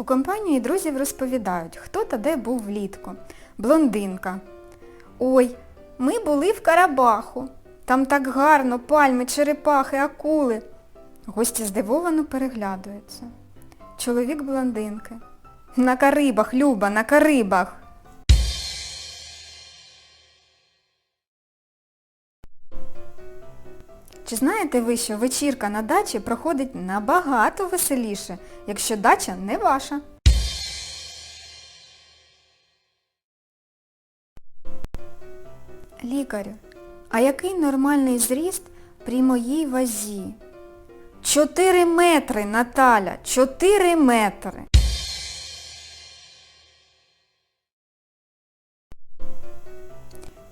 У компанії друзів розповідають, хто та де був влітку. Блондинка. Ой, ми були в Карабаху. Там так гарно, пальми, черепахи, акули. Гості здивовано переглядаються. Чоловік блондинки. На Карибах, Люба, на Карибах. Чи знаєте ви, що вечірка на дачі проходить набагато веселіше, якщо дача не ваша? Лікарю, а який нормальний зріст при моїй вазі? Чотири метри, Наталя, чотири метри.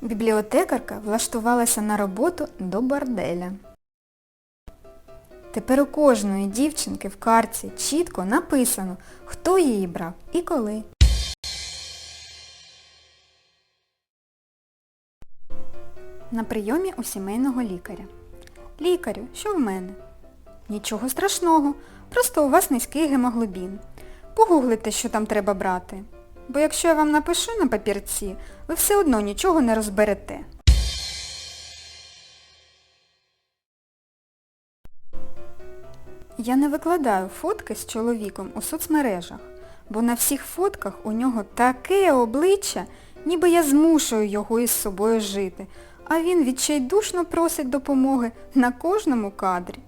Бібліотекарка влаштувалася на роботу до борделя. Тепер у кожної дівчинки в карці чітко написано, хто її брав і коли. На прийомі у сімейного лікаря. Лікарю, що в мене? Нічого страшного, просто у вас низький гемоглобін. Погуглите, що там треба брати. Бо якщо я вам напишу на папірці, ви все одно нічого не розберете. Я не викладаю фотки з чоловіком у соцмережах, бо на всіх фотках у нього таке обличчя, ніби я змушую його із собою жити, а він відчайдушно просить допомоги на кожному кадрі.